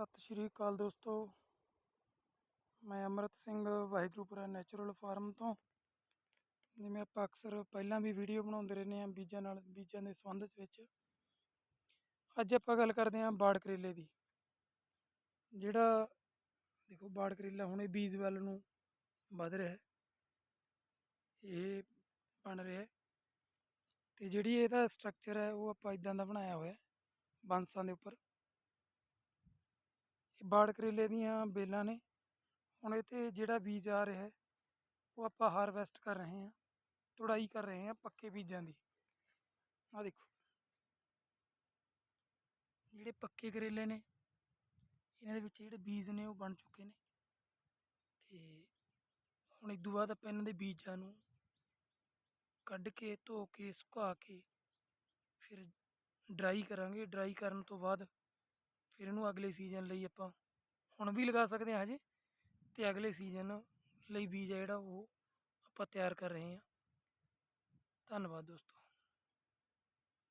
ਸਤਿ ਸ਼੍ਰੀ ਅਕਾਲ ਦੋਸਤੋ। ਮੈਂ ਅਮਰਤ ਸਿੰਘ, ਵਾਹਿਗੁਰੂਪੁਰਾ ਨੈਚੁਰਲ ਫਾਰਮ ਤੋਂ। ਜਿਵੇਂ ਆਪਾਂ ਅਕਸਰ ਪਹਿਲਾਂ ਵੀ ਵੀਡੀਓ ਬਣਾਉਂਦੇ ਰਹਿੰਦੇ ਹਾਂ ਬੀਜਾਂ ਨਾਲ, ਬੀਜਾਂ ਦੇ ਸੰਬੰਧ ਵਿੱਚ। ਅੱਜ ਆਪਾਂ ਗੱਲ ਕਰਦੇ ਹਾਂ ਬਾੜ ਕਰੇਲੇ ਦੀ। ਜਿਹੜਾ ਦੇਖੋ ਬਾੜ ਕਰੇਲਾ ਹੁਣੇ ਬੀਜ ਵੱਲ ਨੂੰ ਵੱਧ ਰਿਹਾ ਹੈ। ਇਹ ਬਣ ਰਿਹਾ ਹੈ। ਤੇ ਜਿਹੜੀ ਇਹਦਾ ਸਟਰਕਚਰ ਹੈ, ਉਹ ਆਪਾਂ ਇਦਾਂ ਦਾ ਬਣਾਇਆ ਹੋਇਆ ਹੈ। ਬਾਂਸਾਂ ਦੇ ਉੱਪਰ। ਬਾੜ ਕਰੇਲੇ ਦੀਆਂ ਬੇਲਾਂ ਨੇ। ਹੁਣ ਇਹ 'ਤੇ ਜਿਹੜਾ ਬੀਜ ਆ ਰਿਹਾ ਹੈ, ਉਹ ਆਪਾਂ ਹਾਰਵੈਸਟ ਕਰ ਰਹੇ ਹਾਂ, ਤੁੜਾਈ ਕਰ ਰਹੇ ਹਾਂ ਪੱਕੇ ਬੀਜਾਂ ਦੀ। ਆਹ ਦੇਖੋ। ਜਿਹੜੇ ਪੱਕੇ ਕਰੇਲੇ ਨੇ, ਇਹਨਾਂ ਦੇ ਵਿੱਚ ਜਿਹੜੇ ਬੀਜ ਨੇ ਉਹ ਬਣ ਚੁੱਕੇ ਨੇ। ਤੇ ਹੁਣ ਇਸ ਤੋਂ ਬਾਅਦ ਆਪਾਂ ਇਹਨਾਂ ਦੇ ਬੀਜਾਂ ਨੂੰ ਕੱਢ ਕੇ, ਧੋ ਕੇ, ਸੁਕਾ ਕੇ, ਫਿਰ ਡਰਾਈ ਕਰਾਂਗੇ। ਡਰਾਈ ਕਰਨ ਤੋਂ ਬਾਅਦ ਫਿਰ ਇਹਨੂੰ ਅਗਲੇ ਸੀਜ਼ਨ ਲਈ ਆਪਾਂ ਹੁਣ ਵੀ ਲਗਾ ਸਕਦੇ ਹਾਂ ਹਜੇ ਤੇ ਅਗਲੇ ਸੀਜ਼ਨ ਲਈ ਬੀਜ ਹੈ ਜਿਹੜਾ ਉਹ ਆਪਾਂ ਤਿਆਰ ਕਰ ਰਹੇ ਹਾਂ। ਧੰਨਵਾਦ ਦੋਸਤੋ।